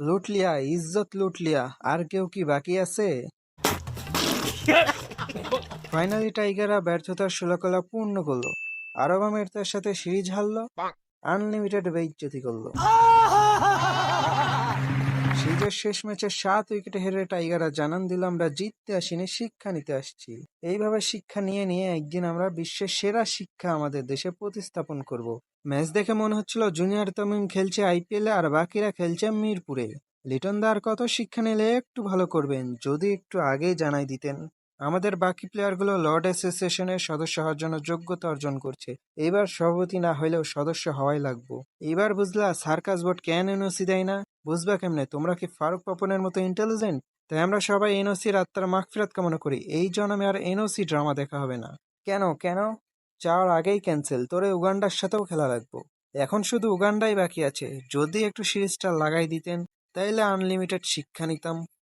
লুটলিয়া, ইজ্জত লুট লিয়া আর কেউ কি বাকি আছে? ফাইনালি টাইগাররা ব্যর্থতার সুলকলা পূর্ণ করল। আরব তার সাথে সিরিজ হারলো। আনলিমিটেড বেইজ্জতি করল। সিরিজের শেষ ম্যাচে সাত উইকেটে হেরে টাইগাররা জানান দিল আমরা জিততে আসিনি, শিক্ষা নিতে আসছি। এইভাবে শিক্ষা নিয়ে নিয়ে একদিন আমরা বিশ্বের সেরা শিক্ষা আমাদের দেশে প্রতিস্থাপন করব। ম্যাচ দেখে মনে হচ্ছিল, জুনিয়র তামিম খেলছে আইপিএলে আর বাকিরা খেলছে মিরপুরে। লিটন দা আর কত শিক্ষা নিলে একটু ভালো করবেন, যদি একটু আগে জানাই দিতেন। আমাদের বাকি প্লেয়ারগুলো লর্ড অ্যাসোসিয়েশনের সদস্য হওয়ার জন্য যোগ্যতা অর্জন করছে। এবার সভাপতি না হলেও সদস্য হওয়াই লাগবো। এবার বুঝলা, সার্কাস বোর্ড কেন এনওসি দেয় না? বুঝবা কেমনে? তোমরা কি ফারুক পাপনের মতো ইন্টেলিজেন্ট তাই আমরা সবাই এনওসির আত্মার মাগফিরাত কামনা করি। এই জন্মে আর এনওসি ড্রামা দেখা হবে না। কেন? কেন? চাওয়ার আগেই ক্যান্সেল তোরে উগান্ডার সাথেও খেলা লাগবো। এখন শুধু উগান্ডাই বাকি আছে। যদি একটু সিরিজটা লাগাই দিতেন, তাইলে আনলিমিটেড শিক্ষা নিতাম।